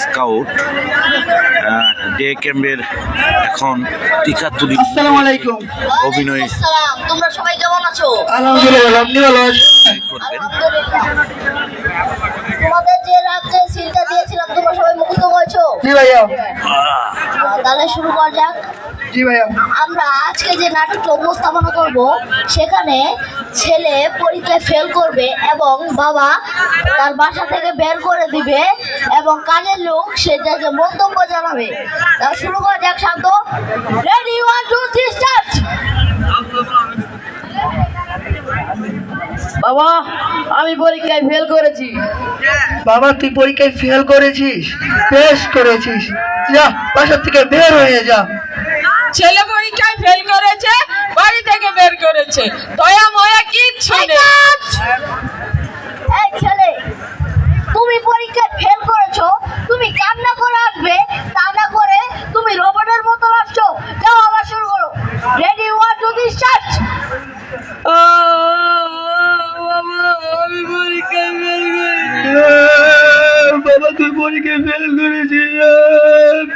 Scout day ক্যাম্পের এখন টিকা তুলি আসসালামু আলাইকুম। অভিনয় তোমরা সবাই কেমন আছো? আলহামদুলিল্লাহ আপনি ভালো আছেন করবেন। জি ভাইয়া। তাহলে শুরু করা যাক। জি ভাইয়া। আমরা আজকে যে নাটকটা উপস্থাপনা করব সেখানে ছেলে পরীক্ষায় ফেল করবে এবং বাবা তার বাসা থেকে বের করে দিবে এবং কাজের লোক সেটাকে মন্তব্য জানাবে। তা শুরু করা যাক শান্ত। রেডি ওয়ান টু বাবা আমি পরীক্ষায় ফেল করেছি। বাবা তুই পরীক্ষায় ফেল করেছিস বেশ করেছিস। যা বাসা থেকে বের হয়ে যা। ছেলে পরীক্ষায় ফেল করেছে বাড়ি থেকে বের করেছে। দয়া ময়া কি নেই। তুই পরীক্ষা ফেল করেছি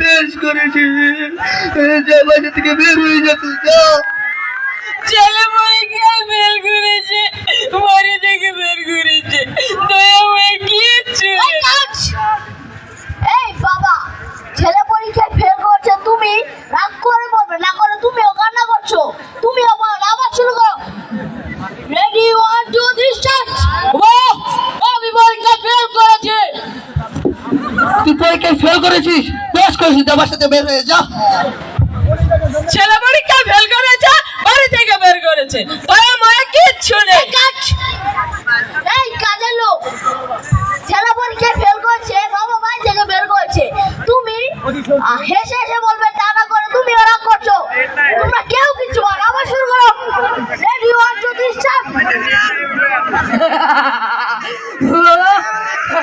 পেশ করেছি। যা বাসা থেকে বের হয়ে যাচ্ছে যা ছেলে পরীক্ষা ফেল করেছে? বাড়ি থেকে বের করেছে দয়া ময়া কিচ্ছু এই নেই কাজ! এই বাবা ছেলে পরীক্ষায় ফেল করছে তুমি রাগ করে বলবে না করে তুমিও কান্না করছ তুমিও বল আবার শুরু করো ready one two three start বাহ, আমি পরীক্ষায় ফেল করেছি তুই পরীক্ষায় ফেল করেছিস? বেশ করেছিস যা সাথে বের হয়ে যা। ছেলে পরীক্ষা ফেল করেছে বাড়ি থেকে বের করেছে। দয়া মায়া কিচ্ছু নেই। কাজ এই কাজের লোক। ছেলে পরীক্ষা ফেল করছে বাবা বাড়ি থেকে বের করছে। তুমি হেসে হেসে বলবে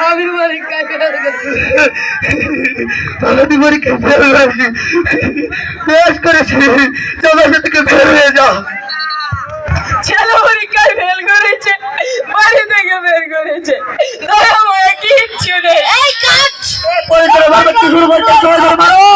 আমি পরীক্ষায় আমি পরীক্ষায় ফেল থেকে বের যাও। ছেলে পরীক্ষায় ফেল করেছে। বাড়ি থেকে বের করেছে। দয়া মায়া কিচ্ছু মারো